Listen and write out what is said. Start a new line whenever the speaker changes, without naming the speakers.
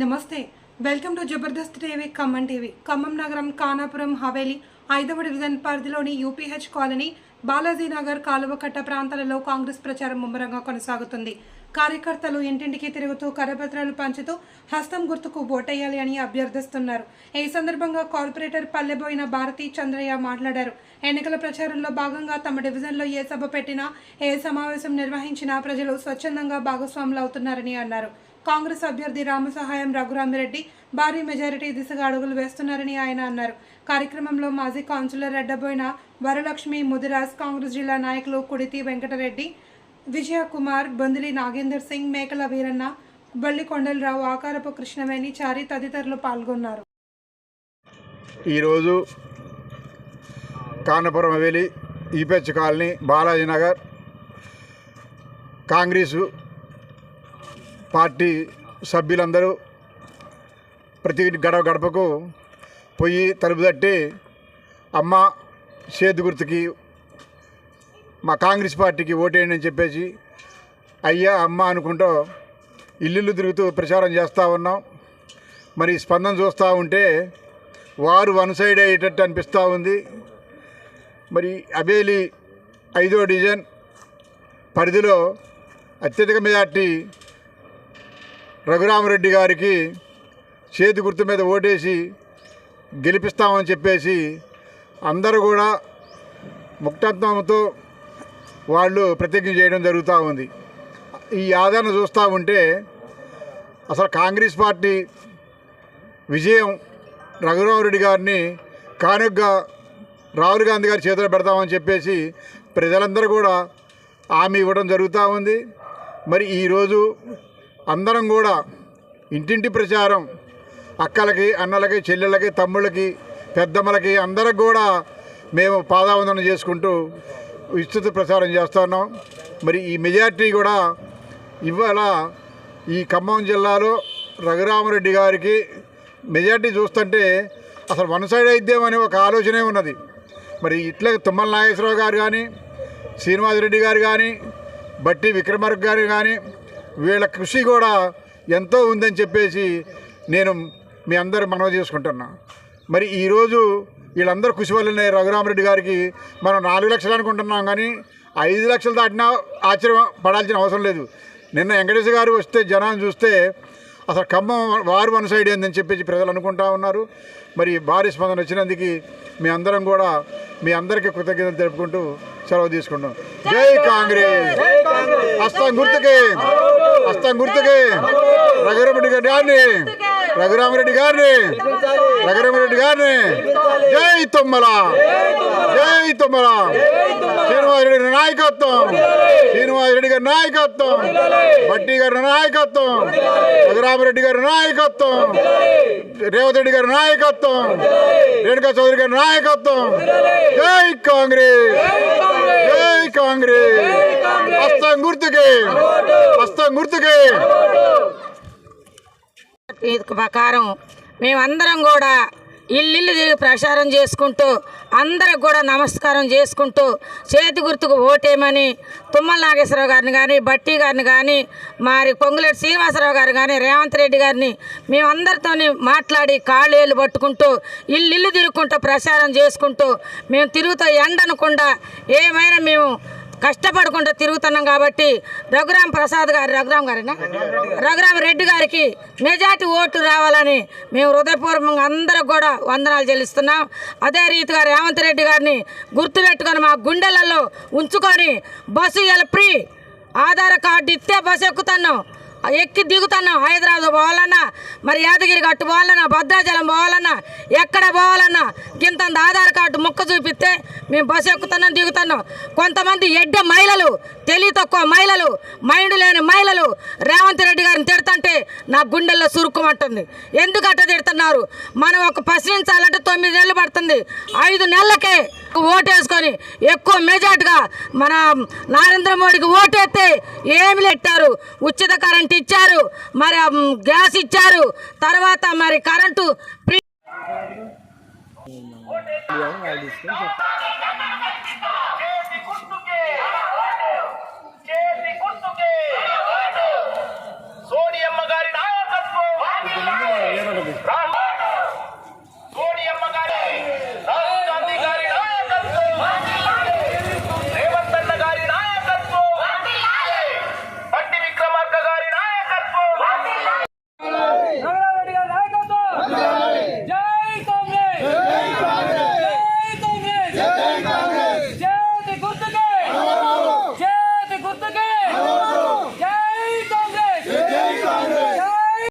నమస్తే. Welcome to Jabardasth TV Khammam TV. Khammam నగరం కానాపురం హవేలీ ఐదవ డివిజన్ పరిధిలోని యూపీహెచ్ కాలనీ బాలాజీనగర్ కాలువకట్ట ప్రాంతాలలో కాంగ్రెస్ ప్రచారం ముమ్మరంగా కొనసాగుతుంది. కార్యకర్తలు ఇంటింటికి తిరుగుతూ కరపత్రాలు పంచుతూ హస్తం గుర్తుకు ఓటేయాలి అని అభ్యర్థిస్తున్నారు. ఈ సందర్భంగా కార్పొరేటర్ పల్లెబోయిన భారతి చంద్రయ్య మాట్లాడారు. ఎన్నికల ప్రచారంలో భాగంగా తమ డివిజన్లో ఏ సభ పెట్టినా ఏ సమావేశం నిర్వహించినా ప్రజలు స్వచ్ఛందంగా భాగస్వాములు అవుతున్నారని అన్నారు. కాంగ్రెస్ అభ్యర్థి రామసహాయం రఘురామిరెడ్డి భారీ మెజారిటీ దిశగా అడుగులు వేస్తున్నారని ఆయన అన్నారు. కార్యక్రమంలో మాజీ కౌన్సిలర్ రెడ్డబోయిన వరలక్ష్మి ముదిరాజ్ కాంగ్రెస్ జిల్లా నాయకులు కుడితి వెంకటరెడ్డి విజయకుమార్ బొందిలి నాగేందర్ సింగ్ మేకల వీరన్న బల్లి కొండలరావు ఆకారపు కృష్ణవేణి చారి తదితరులు పాల్గొన్నారు.
ఈరోజు Kanapuram Haveli ఈపెచ్ colony Balaji Nagar Congress party సభ్యులందరూ ప్రతి గడప గడపకు పోయి తలుపు తట్టి అమ్మ చేతి గుర్తుకి మా కాంగ్రెస్ పార్టీకి ఓటేయండి అని చెప్పేసి అయ్యా అమ్మ అనుకుంటూ ఇల్లు తిరుగుతూ ప్రచారం చేస్తూ ఉన్నాం. మరి స్పందన చూస్తూ ఉంటే వారు వన్ సైడ్ అయ్యేటట్టు అనిపిస్తూ ఉంది. మరి అబేలి ఐదో డివిజన్ పరిధిలో అత్యధిక మెజార్టీ రఘురామరెడ్డి గారికి చేతి గుర్తు మీద ఓటేసి గెలిపిస్తామని చెప్పేసి అందరూ కూడా ముక్తత్వంతో వాళ్ళు ప్రతిజ్ఞ చేయడం జరుగుతూ ఉంది. ఈ ఆదరణ చూస్తూ ఉంటే అసలు కాంగ్రెస్ పార్టీ విజయం రఘురామరెడ్డి గారిని కానుగ్గా రాహుల్ గాంధీ గారి చేతిలో పెడతామని చెప్పేసి ప్రజలందరూ కూడా హామీ ఇవ్వడం జరుగుతూ ఉంది. మరి ఈరోజు అందరం కూడా ఇంటింటి ప్రచారం. అక్కలకి అన్నలకి చెల్లెళ్ళకి తమ్ముళ్ళకి పెద్దమ్మలకి అందరికి కూడా మేము పాదావందనం చేసుకుంటూ విస్తృత ప్రచారం చేస్తున్నాం మరి ఈ మెజార్టీ కూడా ఇవాళ ఈ ఖమ్మం జిల్లాలో రఘురామరెడ్డి గారికి మెజార్టీ చూస్తుంటే అసలు వన్ సైడ్ అయిద్దామని ఒక ఆలోచనే ఉన్నది. మరి ఇట్లా తుమ్మల నాగేశ్వరరావు గారు కానీ శ్రీనివాసరెడ్డి గారు కానీ బట్టి విక్రమార్క గారు కానీ వీళ్ళ కృషి కూడా ఎంతో ఉందని చెప్పేసి నేను మీ అందరు మనవి చేసుకుంటున్నా. మరి ఈరోజు వీళ్ళందరూ కృషి వల్లనే రఘురామరెడ్డి గారికి మనం నాలుగు లక్షలు అనుకుంటున్నాం కానీ ఐదు లక్షలు దాటినా ఆశ్చర్యం పడాల్సిన అవసరం లేదు. నిన్న వెంకటేశ్వర గారు వస్తే జనాన్ని చూస్తే అసలు ఖమ్మం వారు వన్ సైడ్ ఏందని చెప్పేసి ప్రజలు అనుకుంటా ఉన్నారు. మరి భారీ స్పందన వచ్చినందుకు మీ అందరం కూడా మీ అందరికీ కృతజ్ఞతలు తెలుపుకుంటూ సెలవు తీసుకుంటాం జై కాంగ్రెస్! హస్తం గుర్తుకి! హస్తం గుర్తుకి. రఘురామరెడ్డి గారిని రఘురామరెడ్డి గారిని. రఘురామరెడ్డి గారిని. జై తుమ్మల. జై తుమ్మల. శ్రీనివాసరెడ్డి నాయకత్వం. శ్రీనివాసరెడ్డి గారి నాయకత్వం. భట్టి గారి నాయకత్వం. రఘురామరెడ్డి గారి నాయకత్వం. రేవంత్ రెడ్డి గారి నాయకత్వం. రేణుకా చౌదరి గారి నాయకత్వం. జై కాంగ్రెస్. జై కాంగ్రెస్. హస్తం గుర్తుకి. హస్తం గుర్తుకి
ప్రకారం మేమందరం కూడా ఇల్లు తిరిగి ప్రచారం చేసుకుంటూ అందరికి కూడా నమస్కారం చేసుకుంటూ చేతి గుర్తుకు ఓటేయమని తుమ్మల నాగేశ్వరరావు గారిని కానీ బట్టి గారిని కానీ మరి పొంగులేటి శ్రీనివాసరావు గారు కానీ రేవంత్ రెడ్డి గారిని మేమందరితో మాట్లాడి కాళ్ళు పట్టుకుంటూ ఇల్లు ఇల్లు తిరుగుకుంటూ ప్రచారం చేసుకుంటూ మేము తిరుగుతూ ఎండనకుండా ఏమైనా మేము కష్టపడకుండా తిరుగుతున్నాం కాబట్టి రఘురామ్ ప్రసాద్ గారు రఘురామ్ గారేనా? రఘురామ్ రెడ్డి గారికి మెజార్టీ ఓటు రావాలని మేము హృదయపూర్వకంగా అందరికి కూడా వందనాలు చెల్లిస్తున్నాం. అదే రీతిగా రేవంత్ రెడ్డి గారిని గుర్తుపెట్టుకొని మా గుండెలలో ఉంచుకొని బస్సు ఇలా ఫ్రీ? ఆధార్ కార్డు ఇస్తే బస్సు ఎక్కుతున్నాం. ఎక్కి దిగుతున్నాం హైదరాబాద్ పోవాలన్నా మరి యాదగిరి గట్టు పోవాలన్నా భద్రాచలం పోవాలన్నా ఎక్కడ పోవాలన్నా గింతంత ఆధార్ కార్డు ముక్క చూపిస్తే మేము బస్సు ఎక్కుతున్నాం దిగుతున్నాం. కొంతమంది ఎడ్డ మహిళలు తెలివి తక్కువ మహిళలు మైండ్ లేని మహిళలు రేవంత్ రెడ్డి గారు నా గుండెల్లో సురుక్కుమంటుంది ఎందుకు అట్ట తిడుతున్నారు? మనం ఒక ప్రశ్నించాలంటే తొమ్మిది నెలలు పడుతుంది. ఐదు నెలలకే ఓటేసుకొని ఎక్కువ మెజార్టీగా మన నరేంద్ర మోడీకి ఓటేస్తే ఏమి పెట్టారు ఉచిత కరెంట్ ఇచ్చారు మరి గ్యాస్ ఇచ్చారు తర్వాత మరి కరెంటు ఫ్రీ